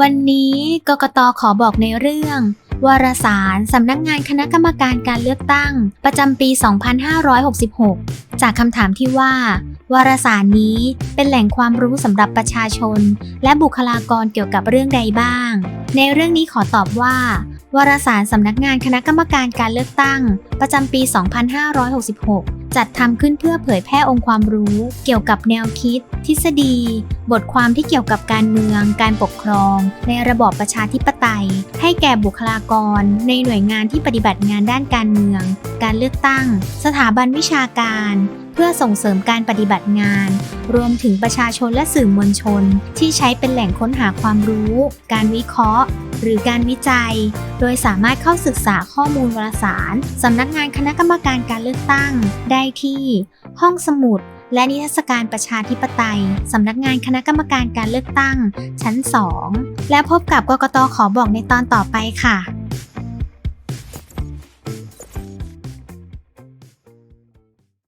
วันนี้กกตขอบอกในเรื่อง วารสารสำนักงานคณะกรรมการการเลือกตั้ง ประจำปี 2566 จากคำถามที่ว่า วารสารนี้เป็นแหล่งความรู้สำหรับประชาชน และบุคลากรเกี่ยวกับเรื่องใดบ้าง ในเรื่องนี้ขอตอบว่า วารสารสำนักงานคณะกรรมการการเลือกตั้ง ประจำปี 2566 จัดทำขึ้นเพื่อเผยแพร่องค์ความรู้ เกี่ยวกับแนวคิด ทฤษฎี บทความที่เกี่ยวกับการเมือง การปกครอง ในระบอบประชาธิปไตย ให้แก่บุคลากร ในหน่วยงานที่ปฏิบัติงานด้านการเมือง การเลือกตั้ง สถาบันวิชาการ เพื่อส่งเสริมการปฏิบัติงาน รวมถึงประชาชนและสื่อมวลชน ที่ใช้เป็นแหล่งค้นหาความรู้ การวิเคราะห์ หรือการวิจัย โดยสามารถเข้าศึกษาข้อมูลวารสาร สำนักงานคณะกรรมการการเลือกตั้ง ได้ที่ ห้องสมุด และนิทรรศการประชาธิปไตย สำนักงานคณะกรรมการการเลือกตั้ง ชั้น 2 และพบกับกกตขอบอกในตอนต่อไปค่ะ